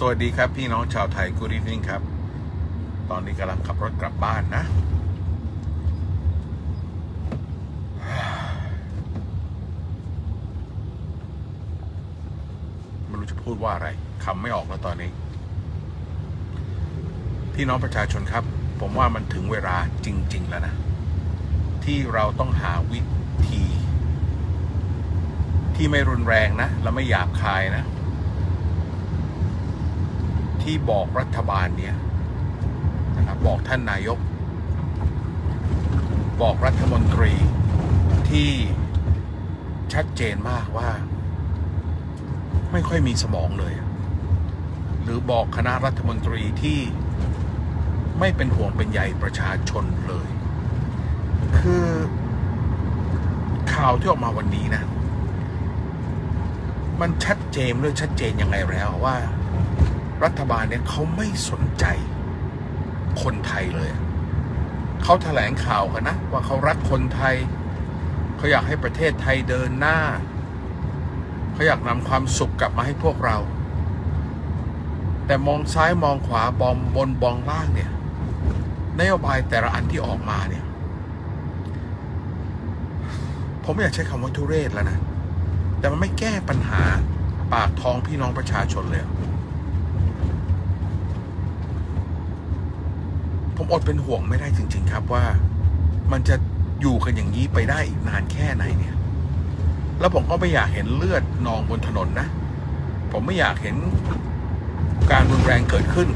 สวัสดีครับพี่น้องชาวไทย Good evening ครับ ตอนนี้กำลังขับรถกลับบ้านนะ ไม่รู้จะพูดว่าอะไรคำไม่ออกแล้วตอนนี้ พี่น้องประชาชนครับ ผมว่ามันถึงเวลาจริง ๆ แล้วนะ ที่เราต้องหาวิธี ที่ไม่รุนแรงนะ และไม่หยาบคายนะ ที่บอกรัฐบาลเนี่ยนะครับบอกท่านนายก บอกรัฐมนตรีที่ชัดเจนมากว่า ไม่ค่อยมีสมองเลย หรือบอกคณะรัฐมนตรีที่ไม่เป็นห่วงเป็นใยประชาชนเลย คือข่าวที่ออกมาวันนี้นะ มันชัดเจนเรื่องชัดเจนยังไงแล้วว่า รัฐบาลเนี่ยเขาไม่สนใจคนไทยเลย เขาแถลงข่าวกันนะ ว่าเขารักคนไทย เขาอยากให้ประเทศไทยเดินหน้า เขาอยากนำความสุขกลับมาให้พวกเรา แต่มองซ้ายมองขวาบอมบนบองล่างเนี่ยนโยบายแต่ละอันที่ออกมาเนี่ย ผมไม่อยากใช้คำว่าทุเรศแล้วนะ แต่มันไม่แก้ปัญหาปากท้องพี่น้องประชาชนเลย ผมอดเป็นห่วงไม่ได้จริง ๆ ครับว่ามันจะอยู่กันอย่างนี้ไปได้อีกนานแค่ไหนเนี่ย แล้วผมก็ไม่อยากเห็นเลือดนองบนถนนนะ ผมไม่อยากเห็นการรุนแรงเกิดขึ้น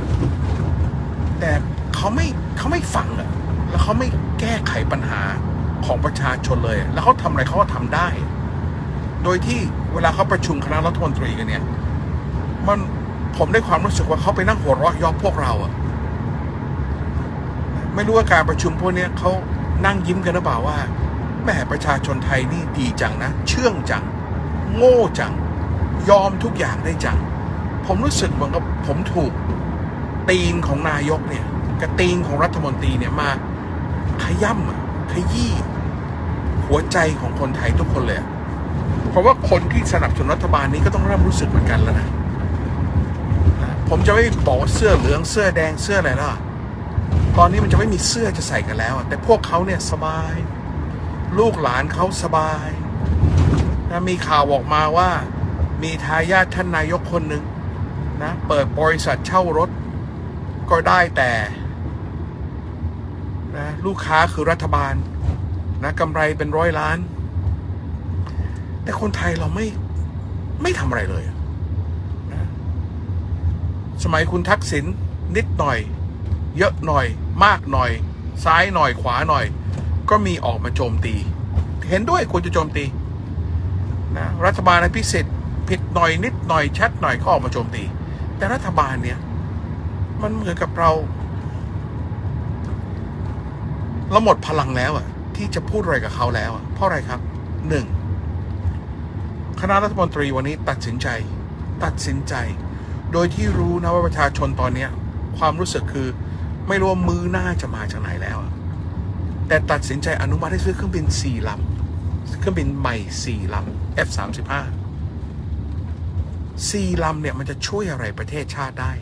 แต่เขาไม่เขาไม่ฟังอะแล้วเขาไม่แก้ไขปัญหาของประชาชนเลย แล้วเขาทำอะไรเขาก็ทำได้ โดยที่เวลาเขาประชุมคณะรัฐมนตรีกันเนี่ย มันผมได้ความรู้สึกว่าเขาไปนั่งหัวเราะยอบพวกเราอะ ไม่รู้ว่าการประชุมพวกนี้เขานั่งยิ้มกันหรือเปล่าว่าแม่ประชาชนไทยนี่ดีจังนะ เชื่องจัง โง่จัง ยอมทุกอย่างได้จัง ผมรู้สึกเหมือนกับผมถูกตีนของนายกเนี่ยกับตีนของรัฐมนตรีเนี่ยมาขย่ำขยี้หัวใจของคนไทยทุกคนเลย เพราะว่าคนที่สนับสนุนรัฐบาลนี้ก็ต้องเริ่มรู้สึกเหมือนกันแล้วนะ ผมจะไม่บอกเสื้อเหลืองเสื้อแดงเสื้ออะไรแล้วอะ ตอนนี้มันจะไม่มีเสื้อจะใส่กันแล้ว แต่พวกเขาเนี่ยสบาย ลูกหลานเขาสบายนะมีข่าวออกมาว่า มีทายาทท่านนายกคนหนึ่งนะเปิดบริษัทเช่ารถ ก็ได้แต่นะลูกค้าคือรัฐบาลนะกำไรเป็นร้อยล้าน แต่คนไทยเราไม่ไม่ทำอะไรเลยนะสมัยคุณทักษิณนิดหน่อย เยอะหน่อย มากหน่อย ซ้ายหน่อยขวาหน่อย ก็มีออกมาโจมตี เห็นด้วยควรจะโจมตีนะรัฐบาลอภิสิทธิ์ผิดหน่อยนิดหน่อยชัดหน่อยก็ออกมาโจมตี แต่รัฐบาลเนี่ย มันเหมือนกับเราเราหมดพลังแล้วอะที่จะพูดอะไรกับเขาแล้วอะเพราะอะไรครับหนึ่งคณะรัฐมนตรีวันนี้ตัดสินใจ ตัดสินใจ โดยที่รู้นะว่าประชาชนตอนเนี้ยความรู้สึกคือ ไม่รู้ว่ามือหน้าจะมาจากไหนแล้ว แต่ตัดสินใจอนุมัติให้ซื้อเครื่องบินสี่ลำเครื่องบินใหม่สี่ลำ F สามสิบห้าสี่ลำเนี่ยมันจะช่วยอะไรประเทศชาติได้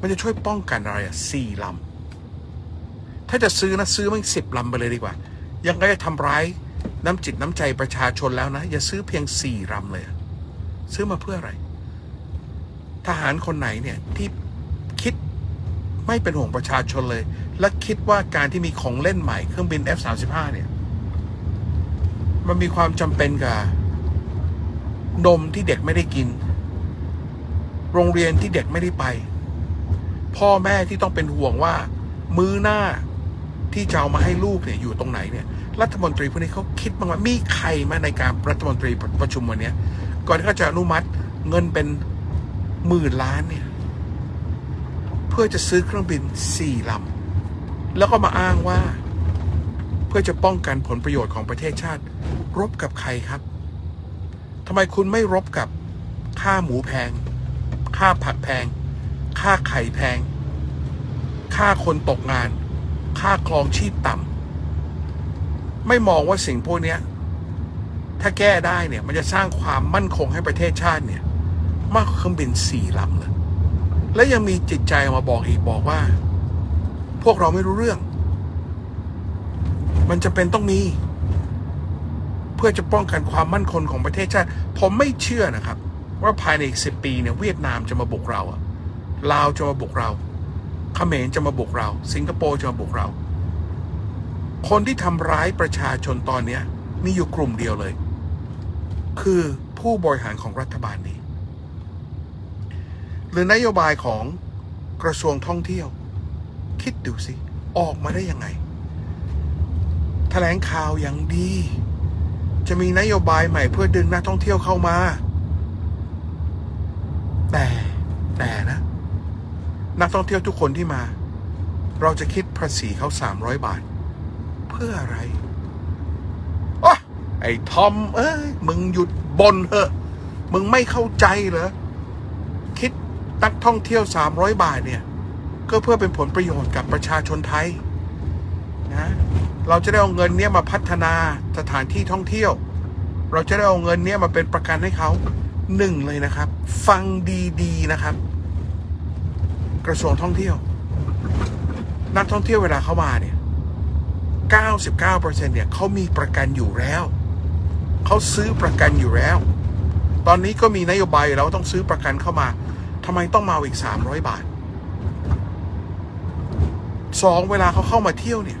มันจะช่วยป้องกันอะไรอะสี่ลำ ถ้าจะซื้อนะซื้อมันสิบลำไปเลยดีกว่า ยังไงจะทำร้ายน้ำจิตน้ำใจประชาชนแล้วนะ อย่าซื้อเพียงสี่ลำเลย ซื้อมาเพื่ออะไร ทหารคนไหนเนี่ยที่ ไม่เป็นห่วงประชาชนเลย และคิดว่าการที่มีของเล่นใหม่เครื่องบิน F35 เนี่ย มันมีความจำเป็นกับนมที่เด็กไม่ได้กิน โรงเรียนที่เด็กไม่ได้ไป พ่อแม่ที่ต้องเป็นห่วงว่า มื้อหน้าที่จะเอามาให้ลูกเนี่ยอยู่ตรงไหนเนี่ย รัฐมนตรีพวกนี้เขาคิดบ้างว่ามีใครมาในการรัฐมนตรีประชุมวันนี้ก่อนที่เขาจะอนุมัติเงินเป็นหมื่นล้านเนี่ย พื่อจะซื้อเครื่องบินสี่ลำแล้วก็มาอ้างว่า เพื่อจะป้องกันผลประโยชน์ของประเทศชาติ รบกับใครครับทำไมคุณไม่รบกับค่าหมูแพง ค่าผักแพง ค่าไข่แพง ค่าคนตกงาน ค่าครองชีพต่ำไม่มองว่าสิ่งพวกนี้ถ้าแก้ได้เนี่ยมันจะสร้างความมั่นคงให้ประเทศชาติเนี่ย มากกว่าเครื่องบินสี่ลำเลย และยังมีจิตใจมาบอกอีกบอกว่า พวกเราไม่รู้เรื่อง มันจะเป็นต้องมี เพื่อจะป้องกันความมั่นคงของประเทศชาติ ผมไม่เชื่อนะครับ ว่าภายในอีกสิปีเนี่ยเวียดนามจะมาบุกเราอะลาวจะมาบุกเราเขมรจะมาบุกเรา สิงคโปร์จะมาบุกเรา คนที่ทำร้ายประชาชนตอนนี้มีอยู่กลุ่มเดียวเลย คือผู้บริหารของรัฐบาลนี้ หรือนโยบายของกระทรวงท่องเที่ยว คิดดูสิ ออกมาได้ยังไง แถลงข่าวอย่างดี จะมีนโยบายใหม่เพื่อดึงนักท่องเที่ยวเข้ามา แต่แต่นะ นักท่องเที่ยวทุกคนที่มา เราจะคิดภาษีเขาสามร้อยบาท เพื่ออะไรวะไอ้ทอม เอ้ย มึงหยุดบนเถอะ มึงไม่เข้าใจเหรอ นักท่องเที่ยวสามร้อยบาทเนี่ย ก็เพื่อเป็นผลประโยชน์กับประชาชนไทยนะเราจะได้เอาเงินเนี้ยมาพัฒนาสถานที่ท่องเที่ยว เราจะได้เอาเงินเนี้ยมาเป็นประกันให้เขาหนึ่งเลยนะครับ ฟังดีๆนะครับ กระทรวงท่องเที่ยว นักท่องเที่ยวเวลาเข้ามาเนี่ย 99%เนี่ยเขามีประกันอยู่แล้วเขาซื้อประกันอยู่แล้ว ตอนนี้ก็มีนโยบายอยู่แล้วว่าต้องซื้อประกันเข้ามา ทำไมต้องมาอีก300บาทสองเวลาเขาเข้ามาเที่ยวเนี่ย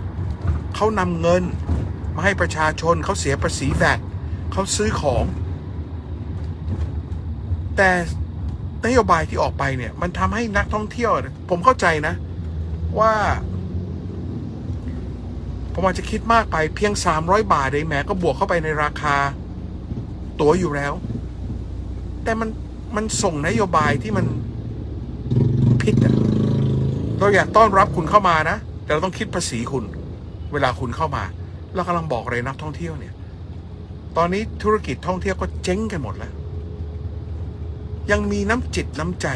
เขานำเงินมาให้ประชาชนเขาเสียภาษีแวดเขาซื้อของ แต่นโยบายที่ออกไปเนี่ย มันทำให้นักท่องเที่ยว ผมเข้าใจนะ ว่าผมอาจจะคิดมากไปเพียง 300 บาทเองแหมก็บวกเข้าไปในราคา ตั๋วอยู่แล้ว แต่มัน มันส่งนโยบายที่มันผิดอะเราอยากต้อนรับคุณเข้ามานะ แต่เราต้องคิดภาษีคุณ เวลาคุณเข้ามา เรากำลังบอกเลยนักท่องเที่ยวเนี่ย ตอนนี้ธุรกิจท่องเที่ยวก็เจ๊งกันหมดแล้ว ยังมีน้ำจิตน้ำใจ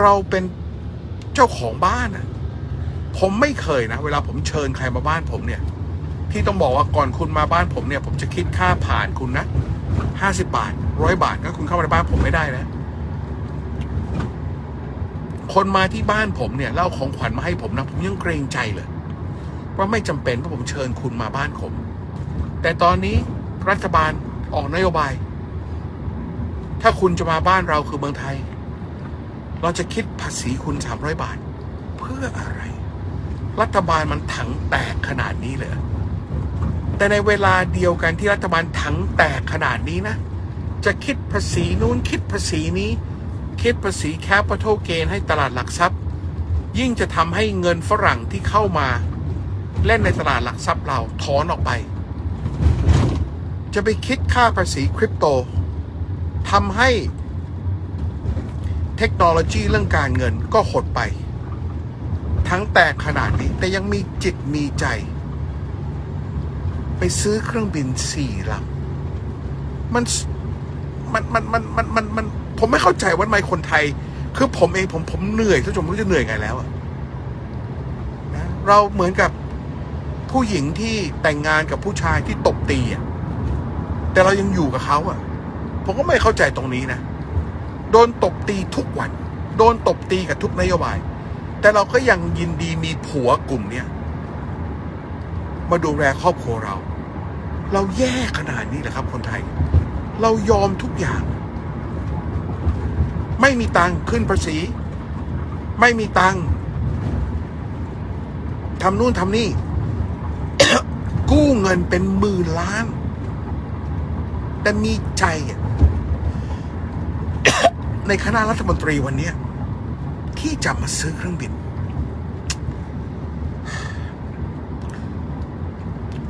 เราเป็นเจ้าของบ้านอะผมไม่เคยนะ เวลาผมเชิญใครมาบ้านผมเนี่ยที่ต้องบอกว่าก่อนคุณมาบ้านผมเนี่ย ผมจะคิดค่าผ่านคุณนะ ห้าสิบาทร้อยบาทก็คุณเข้ามาในบ้านผมไม่ได้นะ คนมาที่บ้านผมเนี่ยแล้วเอาของขวัญมาให้ผมนะ ผมยังเกรงใจเลย ว่าไม่จำเป็นเพราะผมเชิญคุณมาบ้านผม แต่ตอนนี้รัฐบาลออกนโยบาย ถ้าคุณจะมาบ้านเราคือเมืองไทย เราจะคิดภาษีคุณสามร้อยบาท เพื่ออะไร รัฐบาลมันถังแตกขนาดนี้เลย แต่ในเวลาเดียวกันที่รัฐบาลถังแตกขนาดนี้นะ จะคิดภาษีนู้นคิดภาษีนี้ คิดภาษีแคปิตอลเกนให้ตลาดหลักทรัพย์ ยิ่งจะทำให้เงินฝรั่งที่เข้ามา เล่นในตลาดหลักทรัพย์เราถอนออกไป จะไปคิดค่าภาษีคริปโตทำให้เทคโนโลยีเรื่องการเงินก็หดไป ทั้งแตกขนาดนี้แต่ยังมีจิตมีใจ ไปซื้อเครื่องบินสี่ลำมันมันมันมันมันมันมันผมไม่เข้าใจว่าทำไมคนไทย คือผมเองผมผมเหนื่อยท่านผู้ชมรู้จะเหนื่อยไงแล้วอะนะเราเหมือนกับผู้หญิงที่แต่งงานกับผู้ชายที่ตบตีอะแต่เรายังอยู่กับเขาอะผมก็ไม่เข้าใจตรงนี้นะ โดนตบตีทุกวัน โดนตบตีกับทุกนโยบาย แต่เราก็ยังยินดีมีผัวกลุ่มเนี้ยมาดูแลครอบครัวเรา เราแย่ขนาดนี้เหรอครับ คนไทย เรายอมทุกอย่าง ไม่มีตังค์ขึ้นภาษี ไม่มีตังค์ทำนู่นทำนี่ กู้เงินเป็นหมื่นล้าน แต่มีใจในคณะรัฐมนตรีวันนี้ที่จะมาซื้อเครื่องบิน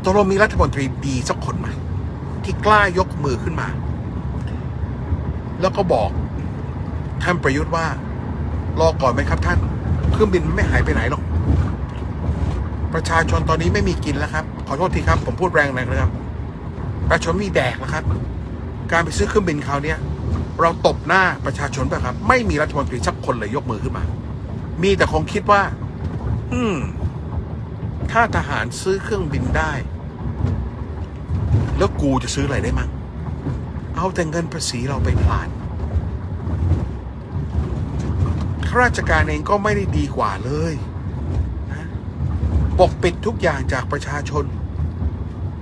ตกลงมีรัฐมนตรีดีสักคนไหมที่กล้ายกมือขึ้นมา แล้วก็บอกท่านประยุทธ์ว่า รอก่อนไหมครับท่าน เครื่องบินไม่หายไปไหนหรอกประชาชนตอนนี้ไม่มีกินแล้วครับ ขอโทษทีครับ ผมพูดแรงหน่อยนะครับ ประชาชนมีแดกแล้วครับ การไปซื้อเครื่องบินคราวนี้เราตบหน้าประชาชนแบบครับ ไม่มีรัฐมนตรีสักคนเลยยกมือขึ้นมา มีแต่คงคิดว่า อืม ถ้าทหารซื้อเครื่องบินได้ แล้วกูจะซื้ออะไรได้มั่งเอาแต่เงินภาษีเราไปพลานข้าราชการเองก็ไม่ได้ดีกว่าเลยนะปกปิดทุกอย่างจากประชาชน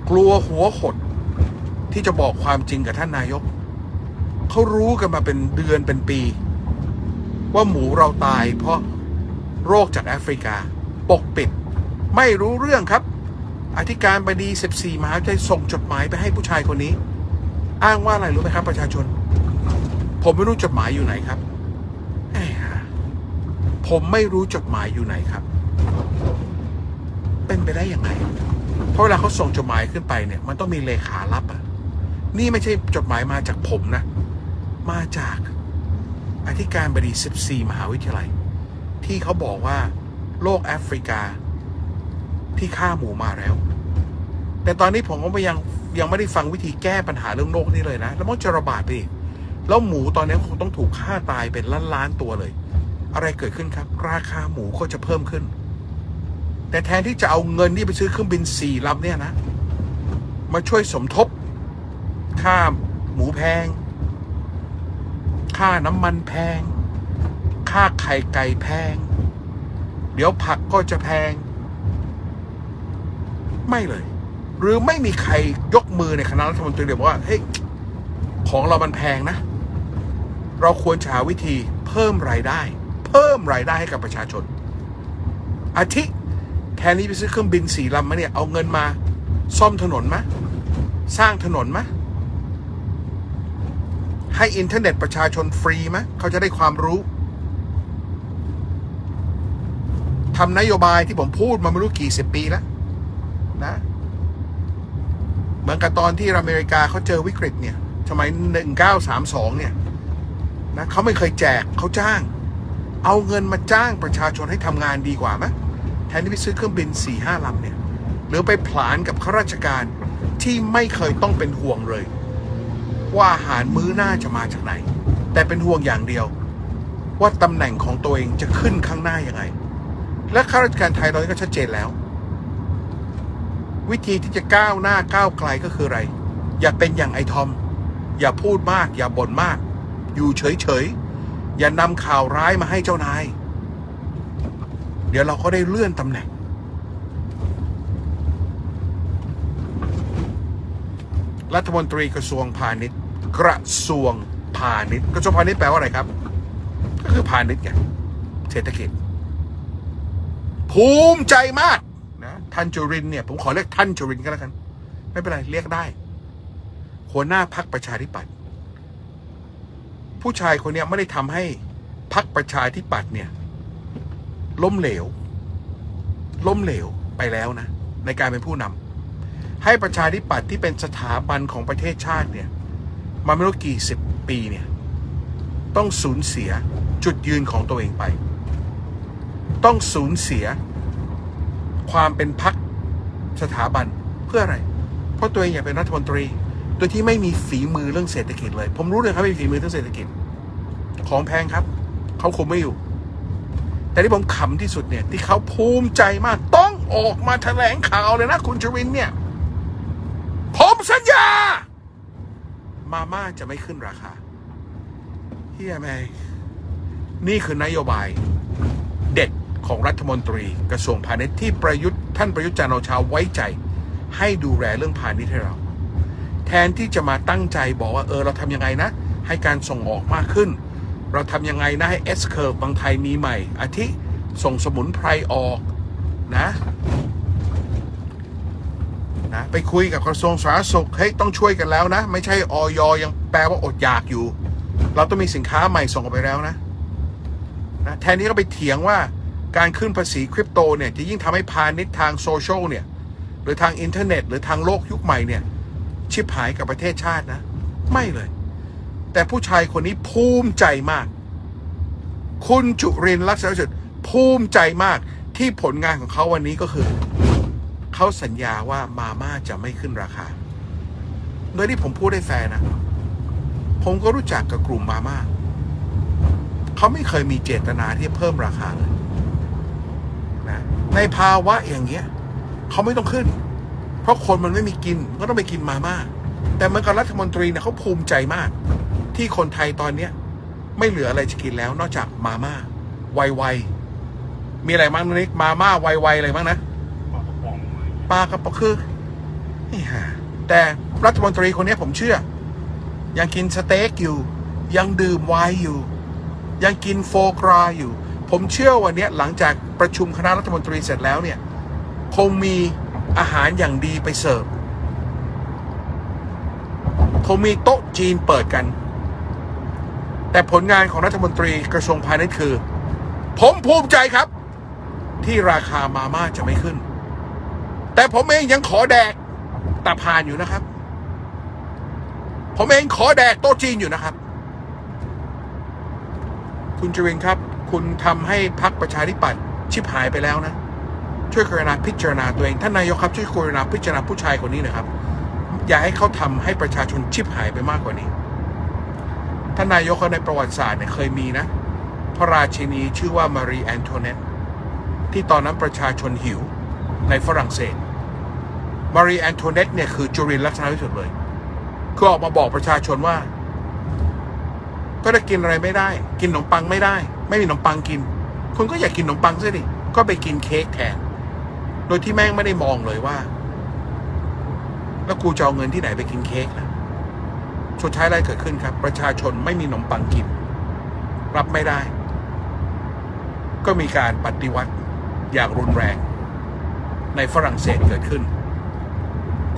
กลัวหัวหดที่จะบอกความจริงกับท่านนายก เขารู้กันมาเป็นเดือนเป็นปี ว่าหมูเราตายเพราะโรคจากแอฟริกา ปกปิด ไม่รู้เรื่องครับ อธิการบดี 14มหาวิทยาลัยส่งจดหมายไปให้ผู้ชายคนนี้ อ้างว่าอะไรรู้ไหมครับ ประชาชน ผมไม่รู้จดหมายอยู่ไหนครับผมไม่รู้จดหมายอยู่ไหนครับ เป็นไปได้ยังไง เพราะเวลาเขาส่งจดหมายขึ้นไปเนี่ย มันต้องมีเลขารับอะนี่ไม่ใช่จดหมายมาจากผมนะ มาจากอธิการบดี 14 มหาวิทยาลัย ที่เขาบอกว่าโลกแอฟริกา ที่ฆ่าหมูมาแล้ว แต่ตอนนี้ผมก็ยังยังไม่ได้ฟังวิธีแก้ปัญหาเรื่องโรคนี้เลยนะ แล้วมันจะระบาดไปอีกแล้วหมูตอนนี้คงต้องถูกฆ่าตายเป็นล้านล้านตัวเลย อะไรเกิดขึ้นครับ ราคาหมูก็จะเพิ่มขึ้น แต่แทนที่จะเอาเงินที่ไปซื้อเครื่องบินสี่ลำเนี่ยนะ มาช่วยสมทบค่าหมูแพง ค่าน้ำมันแพง ค่าไข่ไก่แพง เดี๋ยวผักก็จะแพง ไม่เลย หรือไม่มีใครยกมือในคณะรัฐมนตรีเลยบอกว่าเฮ้ยของเรามันแพงนะ เราควรหาวิธีเพิ่มรายได้ เพิ่มรายได้ให้กับประชาชน อาทิแทนที่ไปซื้อเครื่องบินสี่ลำมาเนี่ยเอาเงินมาซ่อมถนนมะ สร้างถนนมะ ให้อินเทอร์เน็ตประชาชนฟรีมะ เขาจะได้ความรู้ทำนโยบายที่ผมพูดมาไม่รู้กี่สิบปีแล้ว นะเหมือนกับตอนที่อเมริกาเขาเจอวิกฤตเนี่ยสมัย1932 เนี่ยนะเขาไม่เคยแจกเขาจ้าง เอาเงินมาจ้างประชาชนให้ทำงานดีกว่าไหมแทนที่ไปซื้อเครื่องบิน4ี่ห้าลำเนี่ยหรือไปผลานกับข้าราชการที่ไม่เคยต้องเป็นห่วงเลย ว่าอาหารมื้อหน้าจะมาจากไหน แต่เป็นห่วงอย่างเดียว ว่าตำแหน่งของตัวเองจะขึ้นข้างหน้ายังไง และข้าราชการไทยตอนนี้ก็ชัดเจนแล้ว วิธีที่จะก้าวหน้าก้าวไกลก็คืออะไร อย่าเป็นอย่างไอทอม อย่าพูดมาก อย่าบ่นมาก อยู่เฉยๆ อย่านำข่าวร้ายมาให้เจ้านาย เดี๋ยวเราก็ได้เลื่อนตำแหน่ง รัฐมนตรีกระทรวงพาณิชย์ กระทรวงพาณิชย์ กระทรวงพาณิชย์แปลว่าอะไรครับ ก็คือพาณิชย์ไงเศรษฐกิจ ภูมิใจมาก ท่านจุรินเนี่ยผมขอเรียกท่านจุรินก็แล้วกัน ไม่เป็นไรเรียกได้ หัวหน้าพักประชาธิปัตย์ผู้ชายคนเนี้ยไม่ได้ทำให้พักประชาธิปัตย์เนี่ย ล้มเหลว ล้มเหลวไปแล้วนะ ในการเป็นผู้นำให้ประชาธิปัตย์ที่เป็นสถาบันของประเทศชาติเนี่ยมาไม่รู้กี่สิบปีเนี่ย ต้องสูญเสียจุดยืนของตัวเองไป ต้องสูญเสีย ความเป็นพักสถาบันเพื่ออะไร เพราะตัวเองอยากเป็นรัฐมนตรี โดยที่ไม่มีฝีมือเรื่องเศรษฐกิจเลย ผมรู้เลยครับไม่มีฝีมือเรื่องเศรษฐกิจ ของแพงครับ เขาคุมไม่อยู่ แต่ที่ผมขำที่สุดเนี่ย ที่เขาภูมิใจมาก ต้องออกมาแถลงข่าวเลยนะ คุณชวินเนี่ย ผมสัญญา มาม่าจะไม่ขึ้นราคาเฮียแม่นี่คือนโยบาย เด็ด ของรัฐมนตรีกระทรวงพาณิชย์ที่ประยุทธ์ท่านประยุทธ์จันทร์โอชาไว้ใจ ให้ดูแลเรื่องพาณิชย์ให้เรา แทนที่จะมาตั้งใจบอกว่าเออเราทำยังไงนะ ให้การส่งออกมากขึ้น เราทำยังไงนะให้ S curve บางไทยมีใหม่ อาทิส่งสมุนไพรออกนะนะไปคุยกับกระทรวงสาธารณสุขเฮ้ยต้องช่วยกันแล้วนะ ไม่ใช่ออยยังแปลว่าอดอยากอยู่ เราต้องมีสินค้าใหม่ส่งออกไปแล้วนะนะแทนที่เขาไปเถียงว่า การขึ้นภาษีคริปโตเนี่ยจะยิ่งทำให้พาณิชย์ทางโซเชียลเนี่ยหรือทางอินเทอร์เน็ต หรือทางโลกยุคใหม่เนี่ยชิบหายกับประเทศชาตินะ ไม่เลย แต่ผู้ชายคนนี้ภูมิใจมาก คุณจุรินร์ลักษณะวิสิทธิ์ภูมิใจมากที่ผลงานของเขาวันนี้ก็คือ เขาสัญญาว่ามาม่าจะไม่ขึ้นราคา โดยที่ผมพูดได้แฟร์นะ ผมก็รู้จักกับกลุ่มมาม่าเขาไม่เคยมีเจตนาที่จะเพิ่มราคาเลย ในภาวะอย่างเงี้ยเขาไม่ต้องขึ้น เพราะคนมันไม่มีกินก็ต้องไปกินมาม่าแต่เหมือนกับรัฐมนตรีเนี่ยเขาภูมิใจมาก ที่คนไทยตอนเนี้ยไม่เหลืออะไรจะกินแล้ว นอกจากมาม่าไวๆมีอะไรบ้างนะนิกมาม่าไวๆอะไรบ้างนะปลากระป๋องปลากระป๋องคือนี่ฮะแต่รัฐมนตรีคนนี้ผมเชื่อ ยังกินสเต็กอยู่ ยังดื่มไวน์อยู่ ยังกินโฟกราอยู่ ผมเชื่อวันนี้หลังจากประชุมคณะรัฐมนตรีเสร็จแล้วเนี่ย คงมีอาหารอย่างดีไปเสิร์ฟ คงมีโต๊ะจีนเปิดกัน แต่ผลงานของรัฐมนตรีกระทรวงพาณิชย์คือ ผมภูมิใจครับ ที่ราคามาม่าจะไม่ขึ้น แต่ผมเองยังขอแดกตาพานอยู่นะครับ ผมเองขอแดกโต๊ะจีนอยู่นะครับ คุณจรินครับ คุณทำให้พรรคประชาธิปัตย์ชิบหายไปแล้วนะ ช่วยกรุณาพิจารณาตัวเอง ท่านนายกครับ ช่วยกรุณาพิจารณาผู้ชายคนนี้นะครับ อย่าให้เขาทำให้ประชาชนชิบหายไปมากกว่านี้ ท่านนายกเขาในประวัติศาสตร์เนี่ยเคยมีนะ พระราชินีชื่อว่ามารีแอนโทเนตที่ตอนนั้นประชาชนหิวในฝรั่งเศส มารีแอนโทเนตเนี่ยคือจุรินลักษณะวิสุทธิ์เลย คือออกมาบอกประชาชนว่า ก็จะกินอะไรไม่ได้ กินขนมปังไม่ได้ ไม่มีขนมปังกิน คุณก็อยากกินขนมปังซะดิก็ไปกินเค้กแทน โดยที่แม่งไม่ได้มองเลยว่า แล้วกูจะเอาเงินที่ไหนไปกินเค้กนะสุดท้ายอะไรเกิดขึ้นครับ ประชาชนไม่มีขนมปังกิน รับไม่ได้ ก็มีการปฏิวัติอย่างรุนแรง ในฝรั่งเศสเกิดขึ้น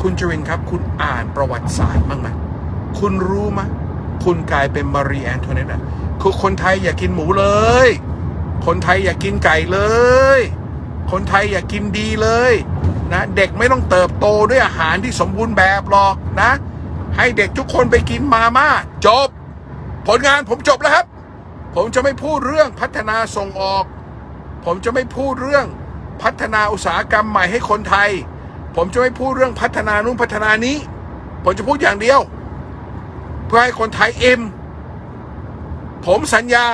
คุณจรินครับ คุณอ่านประวัติศาสตร์บ้างไหมคุณรู้ไหมคุณกลายเป็นมารีแอนโทเนตอะ คือคนไทยอย่ากินหมูเลย คนไทยอย่ากินไก่เลย คนไทยอย่ากินดีเลยนะเด็กไม่ต้องเติบโตด้วยอาหารที่สมบูรณ์แบบหรอกนะ ให้เด็กทุกคนไปกินมาม่าจบ ผลงานผมจบแล้วครับ ผมจะไม่พูดเรื่องพัฒนาส่งออก ผมจะไม่พูดเรื่องพัฒนาอุตสาหกรรมใหม่ให้คนไทย ผมจะไม่พูดเรื่องพัฒนานู่นพัฒนานี้ ผมจะพูดอย่างเดียว เพื่อให้คนไทยเอ็ม ผมสัญญา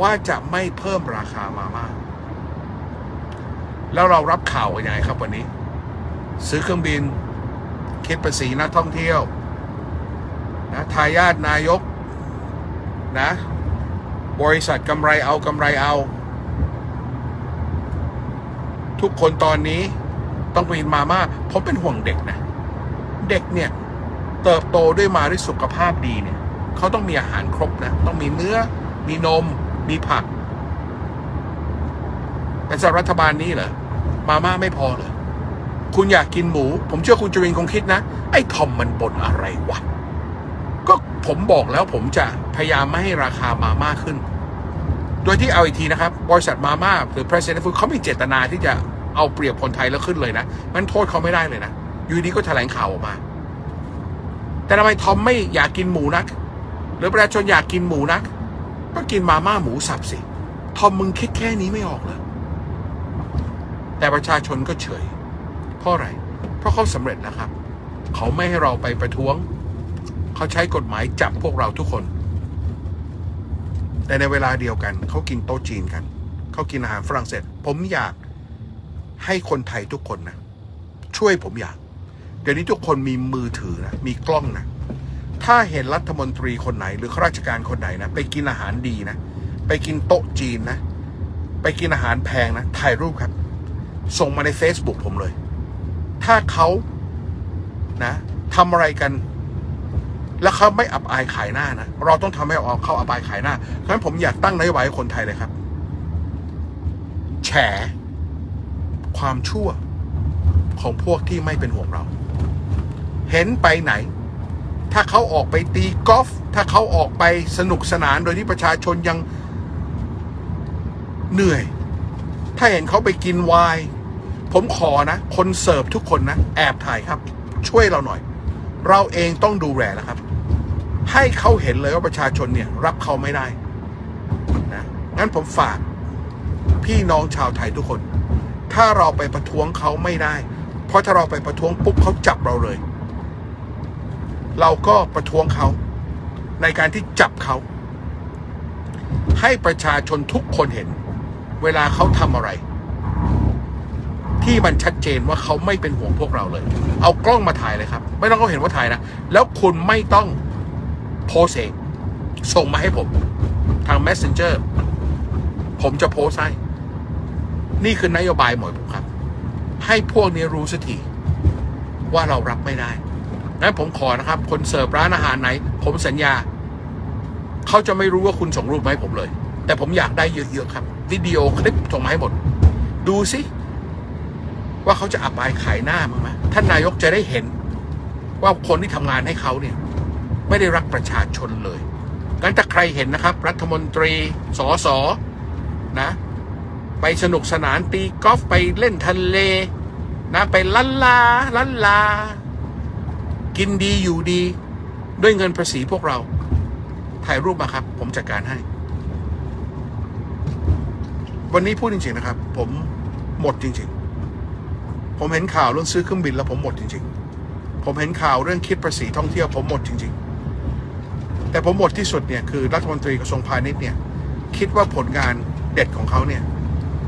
ว่าจะไม่เพิ่มราคามาม่าแล้วเรารับข่าวยังไงครับวันนี้ ซื้อเครื่องบิน คิดภาษีนักท่องเที่ยวนะทายาทนายกนะ บริษัทกำไรเอากำไรเอา ทุกคนตอนนี้ต้องไปกินมาม่าผมเป็นห่วงเด็กนะ เด็กเนี่ย เติบโตด้วยมาด้วยสุขภาพดีเนี่ย เขาต้องมีอาหารครบนะ ต้องมีเนื้อ มีนม มีผัก แต่สำหรับรัฐบาลนี้เหรอ มาม่าไม่พอเหรอ คุณอยากกินหมู ผมเชื่อคุณจรินคงคิดนะ ไอ้ทอมมันบ่นอะไรวะ ก็ผมบอกแล้วผมจะพยายามไม่ให้ราคามาม่าขึ้น โดยที่เอาอีกทีนะครับ บริษัทมาม่าหรือ President Food เขามีเจตนาที่จะเอาเปรียบคนไทยแล้วขึ้นเลยนะ มันโทษเขาไม่ได้เลยนะ อยู่ดีก็แถลงข่าวออกมา แต่ทำไมทอมไม่อยากกินหมูนัก หรือประชาชนอยากกินหมูนัก ก็กินมาม่าหมูสับสิ ทอมมึงคิดแค่นี้ไม่ออกเลย แต่ประชาชนก็เฉย เพราะอะไร เพราะเขาสำเร็จนะครับ เขาไม่ให้เราไปประท้วง เขาใช้กฎหมายจับพวกเราทุกคน แต่ในเวลาเดียวกัน เขากินโต๊ะจีนกัน เขากินอาหารฝรั่งเศส ผมอยากให้คนไทยทุกคนนะ ช่วยผมอยาก เดี๋ยวนี้ทุกคนมีมือถือนะ มีกล้องนะ ถ้าเห็นรัฐมนตรีคนไหน หรือข้าราชการคนไหนนะ ไปกินอาหารดีนะ ไปกินโต๊ะจีนนะ ไปกินอาหารแพงนะ ถ่ายรูปครับ ส่งมาใน Facebook ผมเลย ถ้าเขานะทำอะไรกัน แล้วเขาไม่อับอายขายหน้านะ เราต้องทำให้เขาอับอายขายหน้าเพราะฉะนั้นผมอยากตั้งนโยบายให้คนไทยเลยครับ แฉ ความชั่วของพวกที่ไม่เป็นห่วงเรา เห็นไปไหน ถ้าเขาออกไปตีกอล์ฟถ้าเขาออกไปสนุกสนานโดยที่ประชาชนยังเหนื่อย ถ้าเห็นเขาไปกินไวน์ผมขอนะ คนเสิร์ฟทุกคนนะ แอบถ่ายครับ ช่วยเราหน่อย เราเองต้องดูแลนะครับ ให้เขาเห็นเลยว่าประชาชนเนี่ย รับเขาไม่ได้นะงั้นผมฝากพี่น้องชาวไทยทุกคน ถ้าเราไปประท้วงเขาไม่ได้ เพราะถ้าเราไปประท้วงปุ๊บเขาจับเราเลย เราก็ประท้วงเขา ในการที่จับเขา ให้ประชาชนทุกคนเห็น เวลาเขาทำอะไร ที่มันชัดเจนว่าเขาไม่เป็นห่วงพวกเราเลย เอากล้องมาถ่ายเลยครับ ไม่ต้องเขาเห็นว่าถ่ายนะ แล้วคุณไม่ต้องโพสเองส่งมาให้ผมทาง Messenger ผมจะโพสต์ให้ นี่คือนโยบายหมวยผมครับ ให้พวกนี้รู้สักทีว่าเรารับไม่ได้ งั้นผมขอนะครับ คนเสิร์ฟร้านอาหารไหน ผมสัญญา เขาจะไม่รู้ว่าคุณส่งรูปมาให้ผมเลย แต่ผมอยากได้เยอะๆครับ วิดีโอคลิปส่งมาให้หมด ดูสิ ว่าเขาจะอับอายขายหน้ามั้งไหมท่านนายกจะได้เห็น ว่าคนที่ทำงานให้เขาเนี่ย ไม่ได้รักประชาชนเลยงั้นถ้าใครเห็นนะครับ รัฐมนตรีสอสอนะ ไปสนุกสนานตีกอล์ฟไปเล่นทะเล นะไปลันลาลันลา กินดีอยู่ดี ด้วยเงินภาษีพวกเรา ถ่ายรูปมาครับ ผมจัดการให้ วันนี้พูดจริง ๆ นะครับ ผมหมดจริง ๆ ผมเห็นข่าวเรื่องซื้อเครื่องบินแล้วผมหมดจริง ๆ ผมเห็นข่าวเรื่องคิดภาษีท่องเที่ยวผมหมดจริง ๆ แต่ผมหมดที่สุดเนี่ยคือรัฐมนตรีกระทรวงพาณิชย์เนี่ยคิดว่าผลงานเด็ดของเขาเนี่ย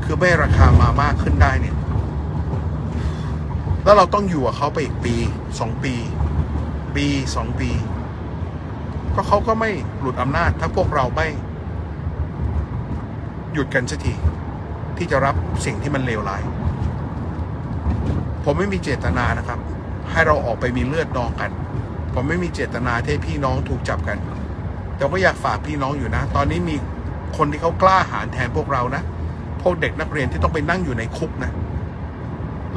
คือไม่ราคามามากขึ้นได้เนี่ยแล้วเราต้องอยู่กับเขาไปอีกปีสองปี ปีสองปี ก็เขาก็ไม่หลุดอำนาจ ถ้าพวกเราไม่ หยุดกันสักทีที่จะรับสิ่งที่มันเลวร้าย ผมไม่มีเจตนานะครับ ให้เราออกไปมีเลือดนองกัน ผมไม่มีเจตนาที่พี่น้องถูกจับกัน แต่ก็อยากฝากพี่น้องอยู่นะ ตอนนี้มีคนที่เขากล้าหาญแทนพวกเรานะ พวกเด็กนักเรียนที่ต้องไปนั่งอยู่ในคุกนะ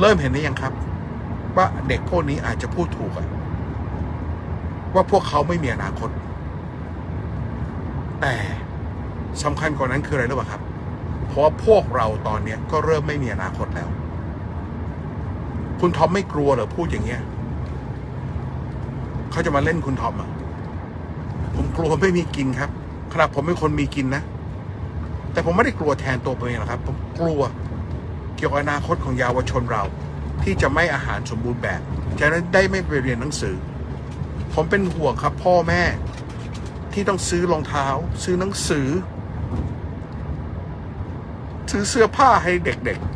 เริ่มเห็นได้ยังครับ ว่าเด็กพวกนี้อาจจะพูดถูกอะ ว่าพวกเขาไม่มีอนาคต แต่สำคัญกว่านั้นคืออะไรรู้ป่ะครับ เพราะว่าพวกเราตอนนี้ก็เริ่มไม่มีอนาคตแล้ว คุณทอมไม่กลัวหรือพูดอย่างเงี้ยเขาจะมาเล่นคุณทอมอะผมกลัวไม่มีกินครับขนาดผมเป็นคนมีกินนะ แต่ผมไม่ได้กลัวแทนตัวผมเองหรอกครับ ผมกลัวเกี่ยวกับอนาคตของเยาวชนเรา ที่จะไม่อาหารสมบูรณ์แบบจะได้ไม่ไปเรียนหนังสือ ผมเป็นห่วงครับพ่อแม่ ที่ต้องซื้อรองเท้า ซื้อหนังสือ ซื้อเสื้อผ้าให้เด็กๆ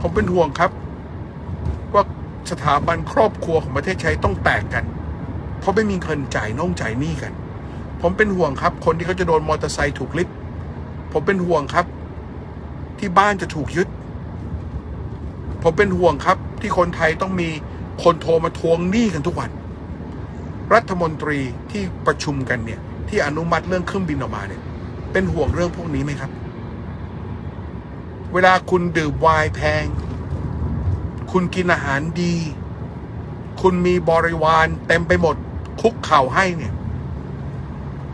ผมเป็นห่วงครับ ว่าสถาบันครอบครัวของประเทศไทยต้องแตกกัน เพราะไม่มีเงินจ่ายน้องจ่ายหนี้กัน ผมเป็นห่วงครับ คนที่เขาจะโดนมอเตอร์ไซค์ถูกลิฟผมเป็นห่วงครับ ที่บ้านจะถูกยึด ผมเป็นห่วงครับ ที่คนไทยต้องมีคนโทรมาทวงหนี้กันทุกวัน รัฐมนตรีที่ประชุมกันเนี่ย ที่อนุมัติเรื่องเครื่องบินออกมาเนี่ย เป็นห่วงเรื่องพวกนี้ไหมครับ เวลาคุณดื่มไวน์แพง คุณกินอาหารดี คุณมีบริวารเต็มไปหมดคุกเข่าให้เนี่ย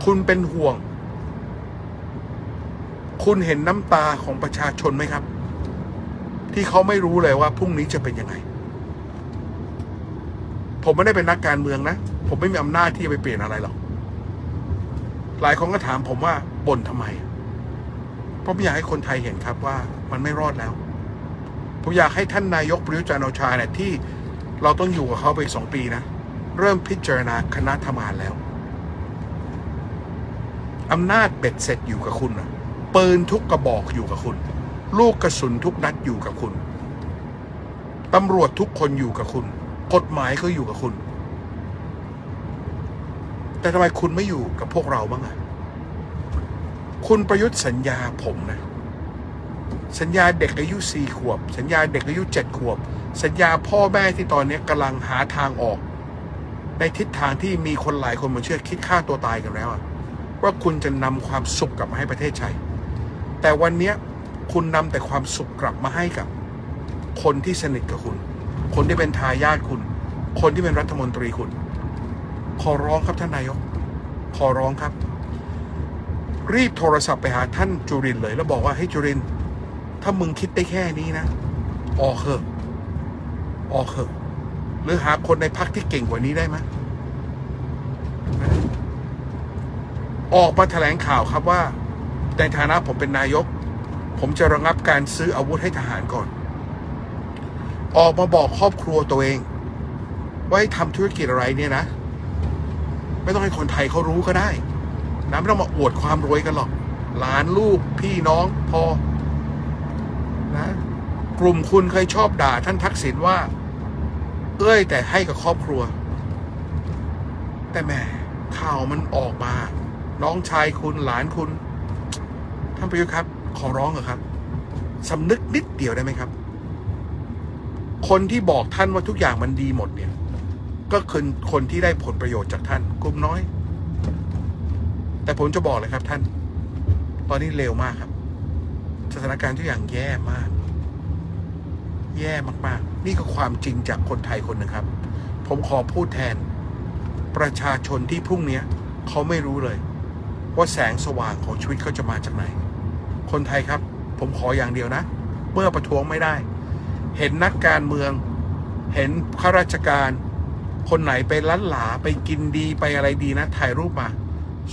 คุณเป็นห่วง คุณเห็นน้ำตาของประชาชนไหมครับ ที่เขาไม่รู้เลยว่าพรุ่งนี้จะเป็นยังไง ผมไม่ได้เป็นนักการเมืองนะ ผมไม่มีอำนาจที่จะไปเปลี่ยนอะไรหรอก หลายคนก็ถามผมว่าบ่นทำไม เพราะผมอยากให้คนไทยเห็นครับว่ามันไม่รอดแล้ว ผมอยากให้ท่านนายกประยุจันโอชาเนี่ยที่เราต้องอยู่กับเขาไปสองปีนะ เริ่มพิจารณาคณะทำงานแล้วอำนาจเบ็ดเสร็จอยู่กับคุณนะปืนทุกกระบอกอยู่กับคุณ ลูกกระสุนทุกนัดอยู่กับคุณตำรวจทุกคนอยู่กับคุณ กฎหมายก็อยู่กับคุณ แต่ทำไมคุณไม่อยู่กับพวกเราบ้างอะคุณประยุทธ์สัญญาผมนะ สัญญาเด็กอายุสี่ขวบ สัญญาเด็กอายุเจ็ดขวบ สัญญาพ่อแม่ที่ตอนนี้กำลังหาทางออก ในทิศทางที่มีคนหลายคนมันเชื่อคิดฆ่าตัวตายกันแล้วอะว่าคุณจะนำความสุขกลับมาให้ประเทศไทยแต่วันเนี้ย คุณนำแต่ความสุขกลับมาให้กับ คนที่สนิทกับคุณ คนที่เป็นทายาทคุณ คนที่เป็นรัฐมนตรีคุณ ขอร้องครับท่านนายก ขอร้องครับ รีบโทรศัพท์ไปหาท่านจุรินทร์เลย แล้วบอกว่าให้จุรินทร์ถ้ามึงคิดได้แค่นี้นะ ออกเถอะออกเถอะหรือหาคนในพักที่เก่งกว่านี้ได้ไหมออกมาแถลงข่าวครับว่า ในฐานะผมเป็นนายก ผมจะระงับการซื้ออาวุธให้ทหารก่อน ออกมาบอกครอบครัวตัวเอง ว่าให้ทำธุรกิจอะไรเนี่ยนะ ไม่ต้องให้คนไทยเขารู้ก็ได้นะไม่ต้องมาอวดความรวยกันหรอก หลานลูกพี่น้องพอนะกลุ่มคุณเคยชอบด่าท่านทักษิณว่า เอ้ยแต่ให้กับครอบครัว แต่แหม่ข่าวมันออกมา น้องชายคุณหลานคุณท่านประยุทธ์ครับ ขอร้องเหรอครับสำนึกนิดเดียวได้ไหมครับ คนที่บอกท่านว่าทุกอย่างมันดีหมดเนี่ย ก็คือคนที่ได้ผลประโยชน์จากท่านกลุ่มน้อย แต่ผมจะบอกเลยครับท่าน ตอนนี้เร็วมากครับ สถานการณ์ทุกอย่างแย่มาก แย่มากๆ นี่ก็ความจริงจากคนไทยคนหนึ่งครับ ผมขอพูดแทน ประชาชนที่พรุ่งนี้เขาไม่รู้เลย ว่าแสงสว่างของชีวิตเขาจะมาจากไหน คนไทยครับ ผมขออย่างเดียวนะ เมื่อประท้วงไม่ได้ เห็นนักการเมือง เห็นข้าราชการ คนไหนไปล้นหลาไปกินดีไปอะไรดีนะถ่ายรูปมา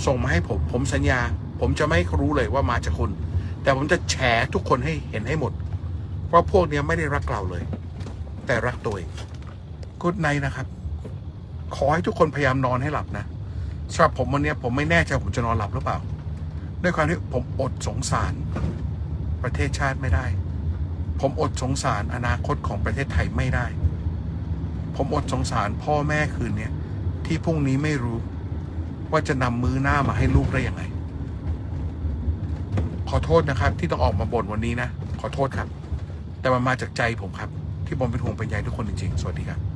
ส่งมาให้ผม ผมสัญญา ผมจะไม่รู้เลยว่ามาจากคุณ แต่ผมจะแฉทุกคนให้เห็นให้หมดว่าพวกเนี้ยไม่ได้รักเราเลย แต่รักตัวเองกุดไนนะครับ ขอให้ทุกคนพยายามนอนให้หลับนะสำหรับผมวันนี้ผมไม่แน่ใจผมจะนอนหลับหรือเปล่า ด้วยความที่ผมอดสงสารประเทศชาติไม่ได้ ผมอดสงสารอนาคตของประเทศไทยไม่ได้ ผมอดสงสารพ่อแม่คืนเนี้ยที่พรุ่งนี้ไม่รู้ ว่าจะนำมื้อหน้ามาให้ลูกได้ยังไง ขอโทษนะครับ ที่ต้องออกมาบ่นวันนี้นะ ขอโทษครับ แต่มันมาจากใจผมครับ ที่ผมเป็นห่วงเป็นใยทุกคนจริงๆ สวัสดีครับ